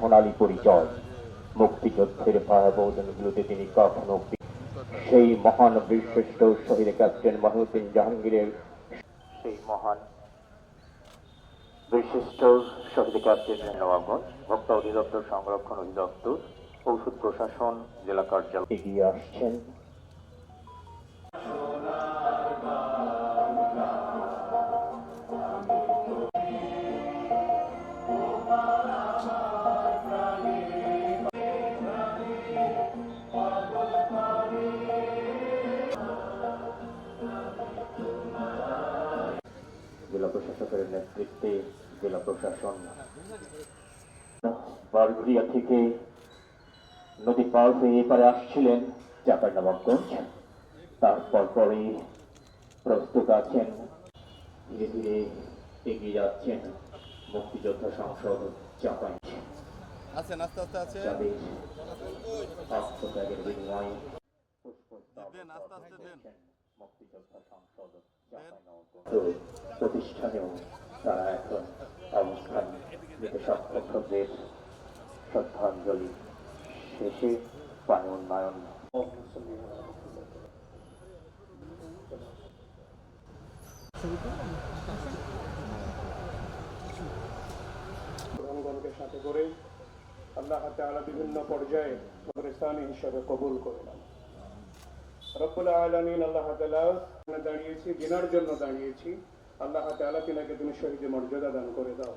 সোনালী পরিচয়। মুক্তিযুদ্ধের ভয়াবহ তিনি কখনো সেই মহান বীরশ্রেষ্ঠ শহীদ ক্যাপ্টেন মহিউদ্দিন জাহাঙ্গীরের সেই মহান বিশিষ্ট শহীদ ক্যাপ্টেন নবাবগঞ্জ ভোক্তা অধিদপ্তর সংরক্ষণ অধিদপ্তর, ঔষধ প্রশাসন, জেলা কার্যালয়। এগিয়ে আসছেন জেলা প্রশাসকের নেতৃত্বে জেলা প্রশাসন বারঘুরিয়া থেকে নদী পার হয়ে এপারে আসছিলেন চাপাই নবাবগঞ্জ তারপর পরে প্রস্তুত আছেন ধীরে ধীরে এগিয়ে যাচ্ছেন মুক্তিযোদ্ধা সংসদ চাপাই আছেন আস্তে আস্তে আছে আত্মত্যাগের বিনিময়ে দেন, আস্তে আস্তে দেন। মুক্তিযোদ্ধা সংসদ চাঁপাইনবাবগঞ্জ। প্রতিষ্ঠানেও তারা এখন অবস্থান নিতে সক্ষম হচ্ছে। শ্রদ্ধাঞ্জলি শেষে উন্নয়ন গ্রহণগণকে সাথে করে আল্লাহ তাআলা বিভিন্ন পর্যায়ে কবরস্থানী হিসাবে কবুল করে নেন। রব্বুল আলমিন আল্লাহ তাআলা দাঁড়িয়েছি দিনার জন্য দাঁড়িয়েছি। আল্লাহ তালা তিনাকে তুমি শহীদ মর্যাদা দান করে দাও।